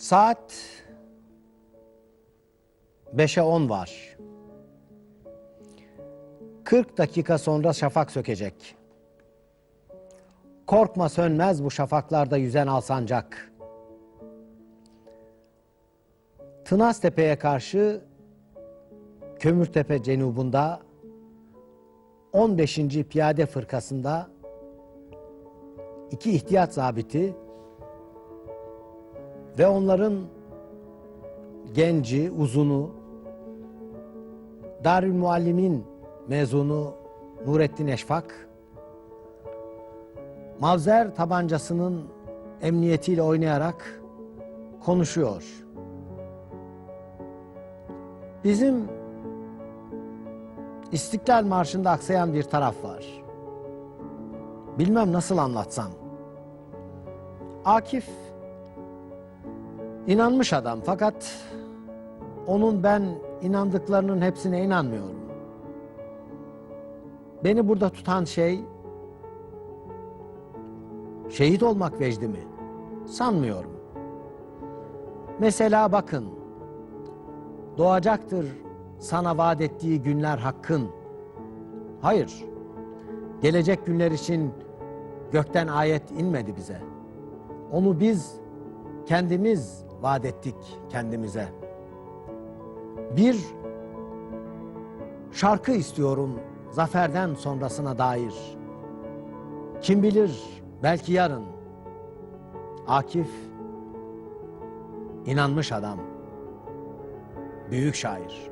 Saat 5'e 10 var. 40 dakika sonra şafak sökecek. Korkma sönmez bu şafaklarda yüzen alsancak. Tınaztepe'ye karşı Kömürtepe cenubunda 15. Piyade Fırkası'nda iki ihtiyat zabiti ve onların genci, uzunu, Darül Muallimin mezunu Nurettin Eşfak, Mavzer tabancasının emniyetiyle oynayarak konuşuyor. Bizim İstiklal Marşı'nda aksayan bir taraf var. Bilmem nasıl anlatsam. Akif inanmış adam fakat onun ben inandıklarının hepsine inanmıyorum. Beni burada tutan şey şehit olmak vecdi mi? Sanmıyorum. Mesela bakın doğacaktır sana vaat ettiği günler hakkın. Hayır. Gelecek günler için gökten ayet inmedi bize. Onu biz kendimiz vaat ettik kendimize. Bir şarkı istiyorum zaferden sonrasına dair. Kim bilir belki yarın. Akif inanmış adam. Büyük şair.